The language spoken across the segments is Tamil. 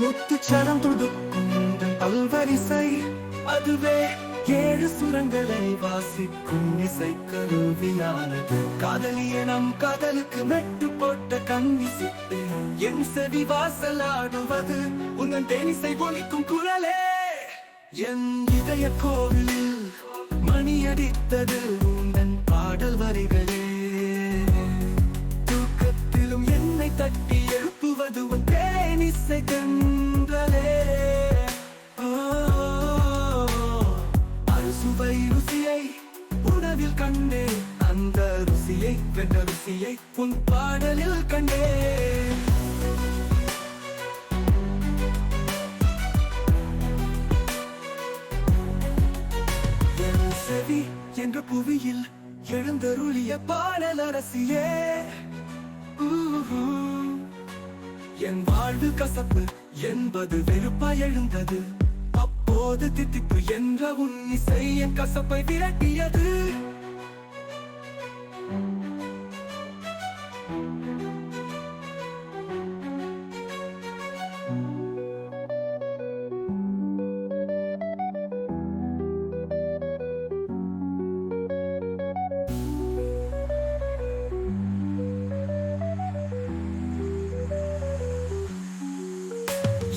முத்துச்சரம் துடுக்கும் பல்வரிசை அதுவே ஏழு சுரங்களை வாசிக்கும் இசை கருவியானது. காதலிய நம் காதலுக்கு மெட்டு போட்ட கண்ணிசித்து என் செவி வாசல் ஆடுவது. உன்னன் தேனிசை ஒழிக்கும் குரலே. என் இதய கோவிலில் கனவில் கண்டே அந்த ருசியை வென்ற ருசியை உன் பாடலில் கண்டே. செவி என்ற புவியில் எழுந்தருளிய பாடல் அரசியே. என் வாழ்வு கசப்பு என்பது வெறுப்பாய் எழுந்தது. போது தித்திப்பு என்ற உன் இசை என் கசப்பை விரட்டியது.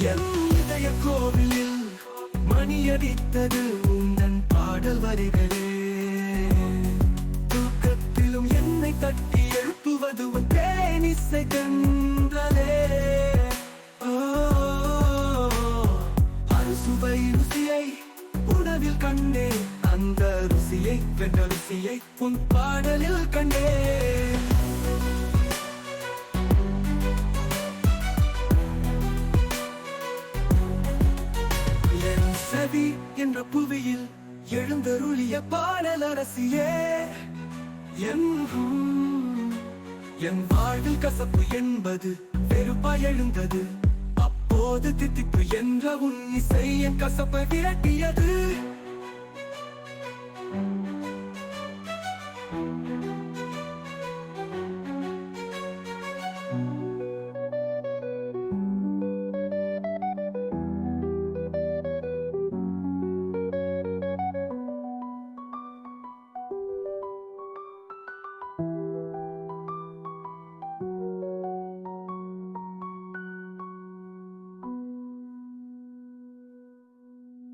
என் இதய கோவில் மணியடித்தது உந்தன் பாடல் வரிகளே. தூக்கத்திலும் என்னை தட்டி எழுப்புவது உன் தேனிசை கண்களே ஓ, அறுசுவை ருசியை உணவில் கண்டே அந்த ருசியை வென்ற ருசியை உன் பாடலில் கண்டே என் என்ற புவியில் எழுந்தருளிய பாடல் அரசியே என் வாழ்வில் கசப்பு என்பது வெறுப்பாய் எழுந்தது. அப்போது தித்திப்பு என்ற உன் இசை என் கசப்பை விரட்டி